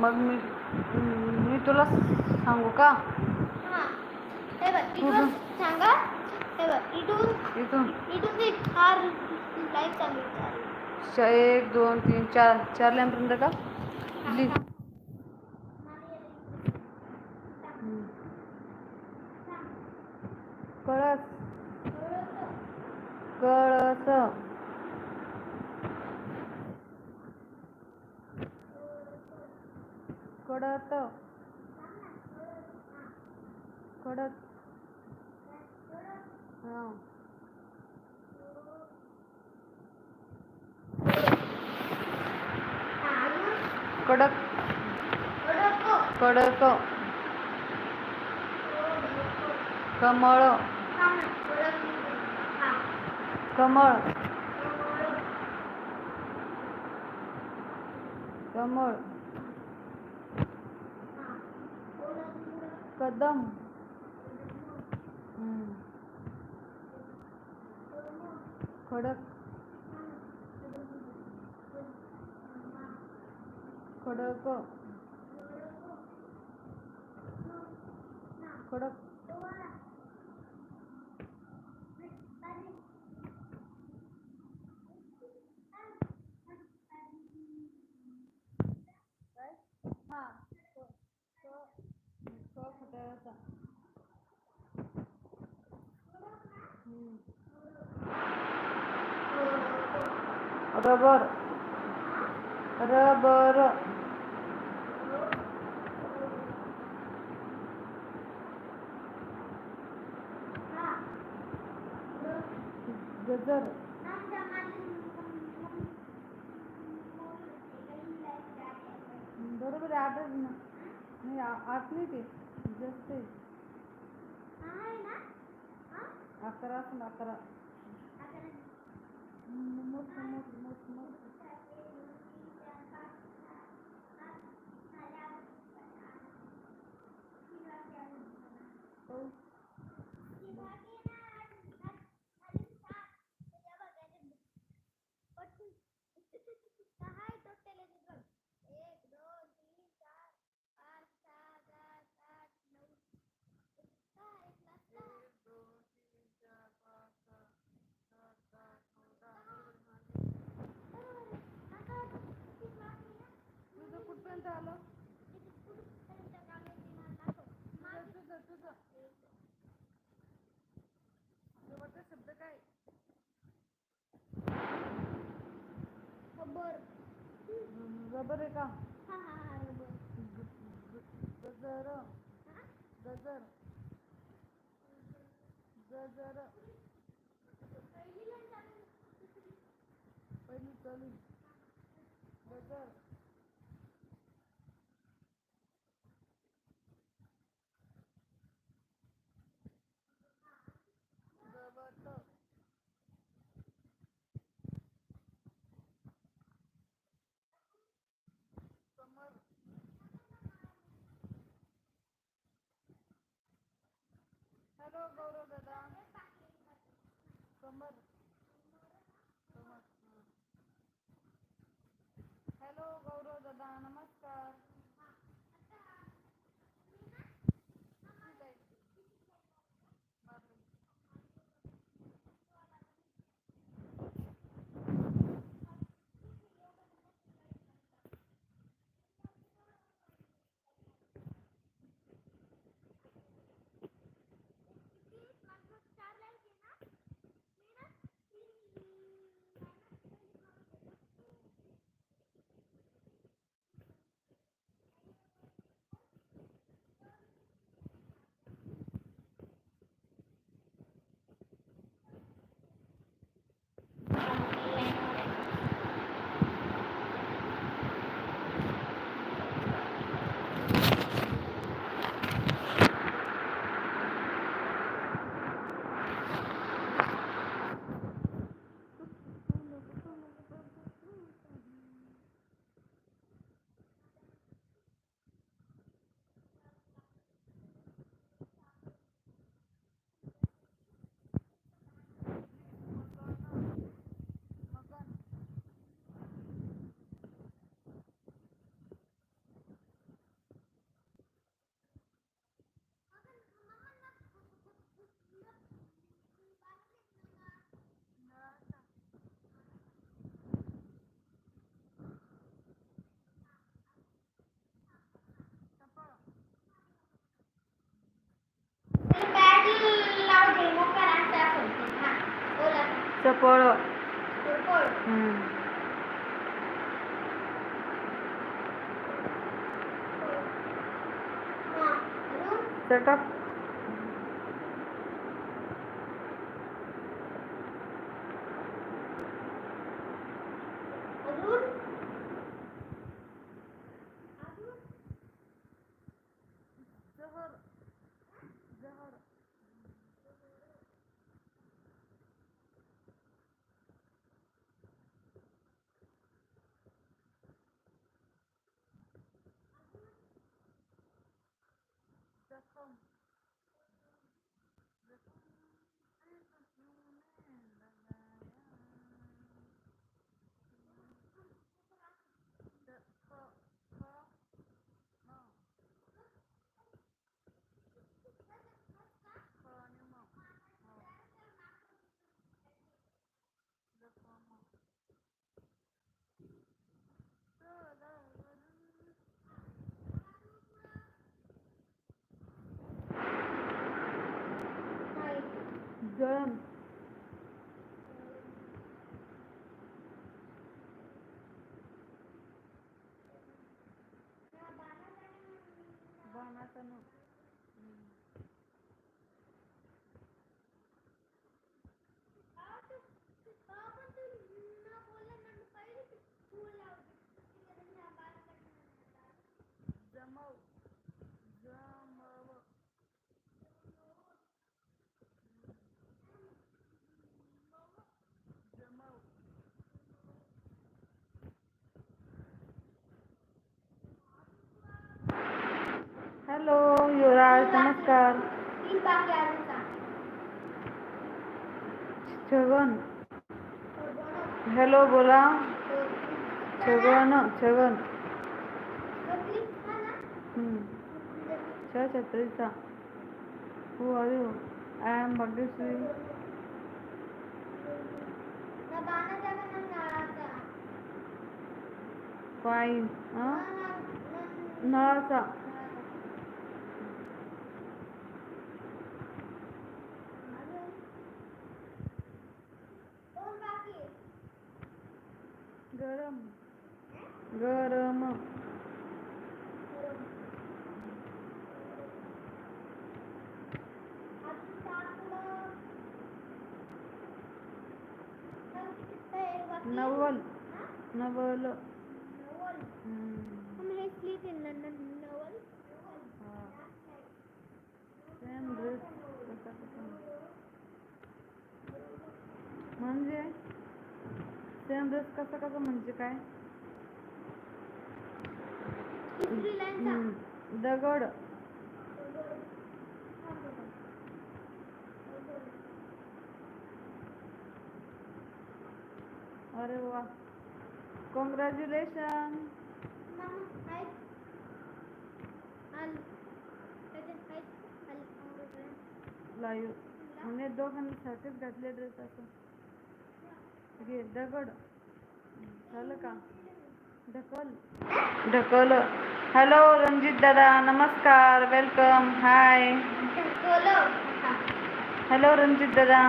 मग मी मी तुला सांगू का? सांगा. इथून एक दोन तीन चार. चार लॅम्पर्यंत का? ಕೊಡೋ ತೋ ಕೊಡೋ ಹಾಂ ಕೊಡೋ ಕೊಡೋಕೋ ಕಮಳೋ કમળ કમળ कदम. खडक. खडक. खडक हा क क क खटाचा हम्म. रबर. रबर. गजर. बरोबर आहे आठच ना. नाही आठ नाही ते. जास्त अकरा असेल अकरा. हम्म, मोठं मोठं मोठं मोठं हो. एक दोन तीन चार पाच सहा सात आठ नऊ दहा एक लाख दहा तुझं कुठपर्यंत आलं तुझं तुझं शेवटचा शब्द काय? खबर. रबर आहे का? हा हा गजर. गजर. गजर. पहिली चालू. गजर. दादा. कमर कमर हॅलो गौरव दादा नमस्कार. हा अजून चटक अजून अजून नाही जळण बाणाचा न युवराज नमस्कार छगन हॅलो बोला छगन छगन हम्म. छत्रीचा हो are you I am Bhagyashree fine नळाचा नळाचा. अजून? दोन बाकी आहेत. गरम. गरम. नवल. नवल. हम्म. हम हेच स्लीप इन न- नवल. हा. सेम ड्रेस कसा कसा म्हणजे ड्रेस कसा कसा म्हणजे काय. दगड. अरे वा. कॉंग्रॅच्युलेशन. लाईव्ह म्हणजे दोघांनी सारखेच घातले ड्रेस असं. घे दगड. झालं का? ढकल. ढकल. हॅलो रणजित दादा. नमस्कार. Welcome hi. हॅलो रणजित दादा.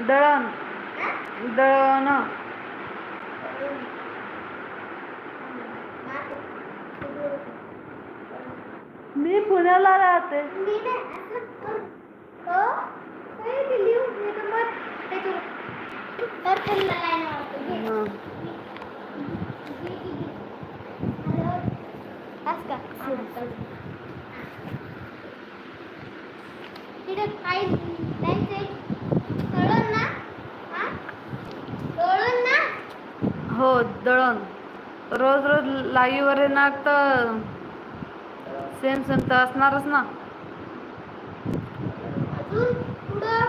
दळण? दळण. मी पुण्याला राहते मी नाही असं कर. तो काही ते लिहून दे तर मग त्याच्यावर तर त्यांना line मारतो. घे. हं. घे, घे, घे. आलं. असं का? हा. तिथं काही त्यांचे कळलं ना हा कळलं ना हो दळण रोज रोज लाईवर येणार तर सेम सेम तर असणारच ना.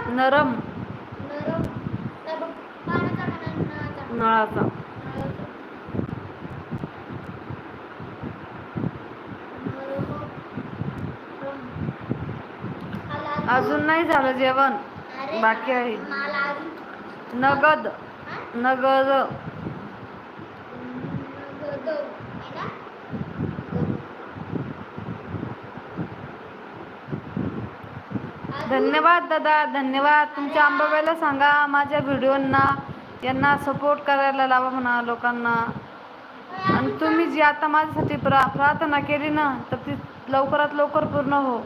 नरम. नळाचा. अजून नाही झालं जेवण. बाकी आहे. हा? नगद. नगद आहे ना धन्यवाद दादा धन्यवाद. तुमच्या आंबाबाईला सांगा माझ्या व्हिडिओंना यांना सपोर्ट करायला लावा म्हणा लोकांना. आणि तुम्ही जी आता माझ्यासाठी प्रा प्रार्थना केली ना तर ती लवकरात लवकर पूर्ण हो.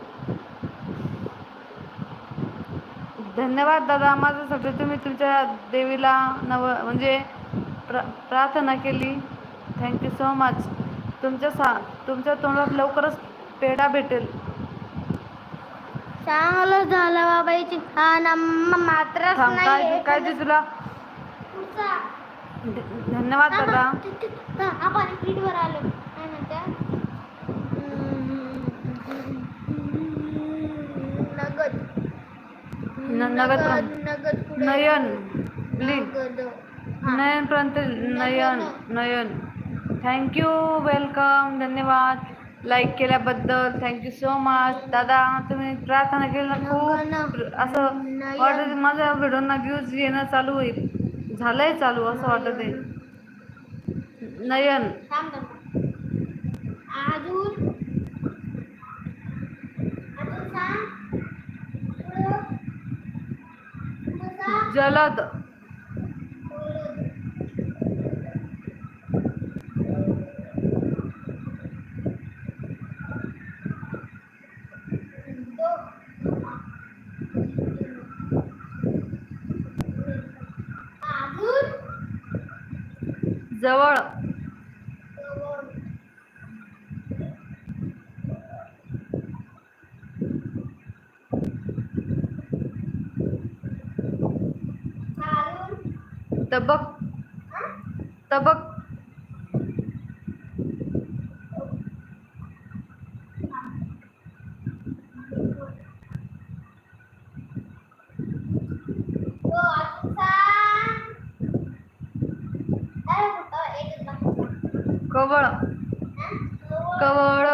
धन्यवाद दादा माझ्यासाठी तुम्ही तुमच्या देवीला नव म्हणजे प्र प्रार्थना केली. थँक्यू सो मच तुमच्या सा तुमच्या तोंडात लवकरच पेढा भेटेल. चांगलं झालं बाबाईची. खान मात्रच थांब, काय दे- काय दे तुला? ध- धन्यवाद दादा. आपण स्पीडवर आलो. काय म्हणत्या नगद. न- नगद प्रम- नगद कुठे? नयन नगद. हा. नयन प्रांत नयन नयन. थँक्यू वेलकम धन्यवाद. लाईक केल्याबद्दल थँक्यू सो मच दादा तुम्ही प्रार्थना केली ना खूप? असं वाटत माझ्या व्हिडिओना व्ह्यूज येणं चालू होईल. झालंय चालू असं वाटत आहे. नयन. जलद. जवळ अजून तबक तबक कवळ.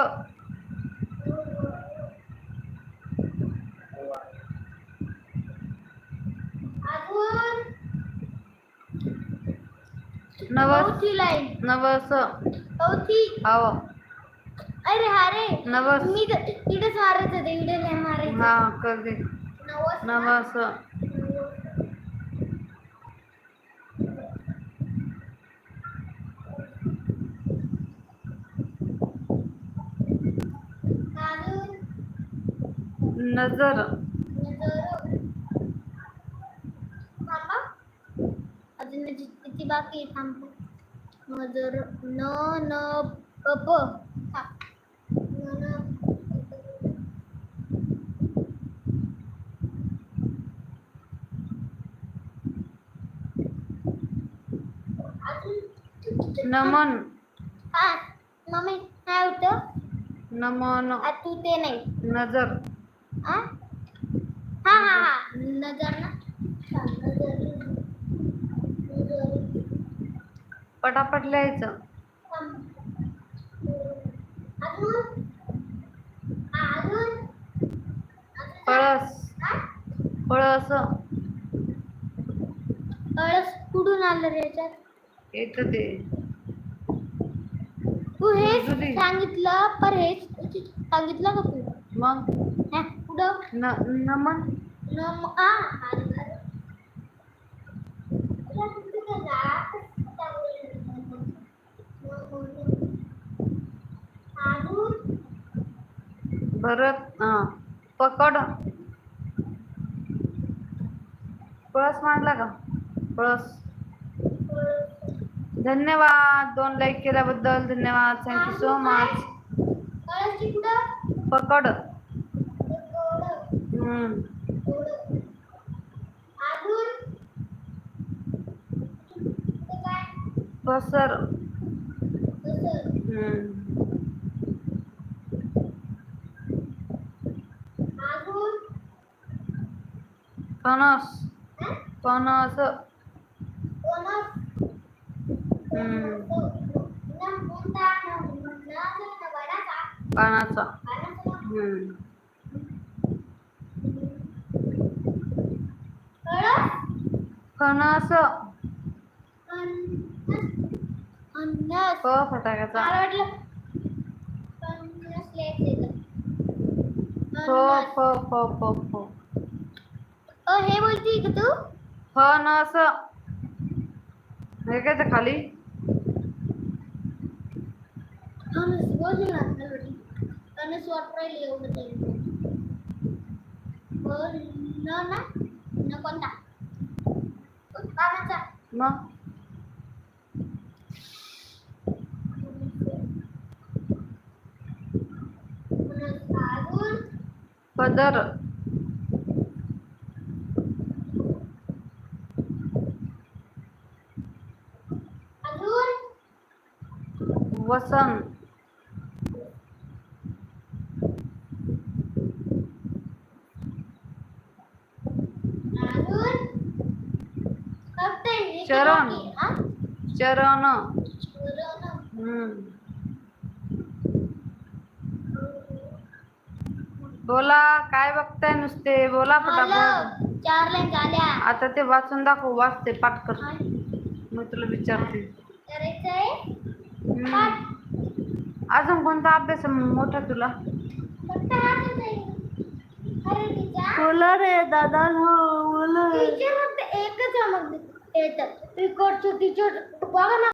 नवस नवस. आव. अरे हा रे नवस. मी इकडेच मारायचं होतं इकडे नाही मारायचं. हा कर दे. नवस नवस अजून नजर. अजून किती बाकी थांब. नजर न न प हा. नमन. हा मम्मी काय होतं? नमन. तू ते नाही. नजर? हा? हा हा नजर ना हा, पटापट लिहायचं. कळस कळस कळस कुठून आलं रे याच्यात? येत ते. तू हेच. सांगितलं पर हेच सांगितलं का तू? मग? हा, न नमन नम आ भरत हा पकड. पळस मांडला का? पळस. धन्यवाद दोन लाईक केल्याबद्दल धन्यवाद. थँक्यू सो मच पकड एवढं, हम्म. एवढं. अजून ते काय पसर तसं हम्म. अजून फणस हा? फणस पानाचा पानाचा हम्म. कळस फणस अन्नस प फटाक्याचा. फ फ फ फ फ का तू ह न असं हे. काय ते खाली? धनुष बोल ना वाट राहिली एवढं बोल न ना न कोणता? मग? पदर. वसन अजून फक्त एक चरण. बाकी आहे, हा? चरण. बोला काय बघताय नुसते? बोला पटापट हॅलो चार लाईन झाल्या आता ते वाचून दाखव वाचते पाठ कर. मी तुला विचारते. अजून कोणता अभ्यास मोठा तुला. बोला रे दादा बोला टीचर फक्त एकच टीचर टीचर बघा ना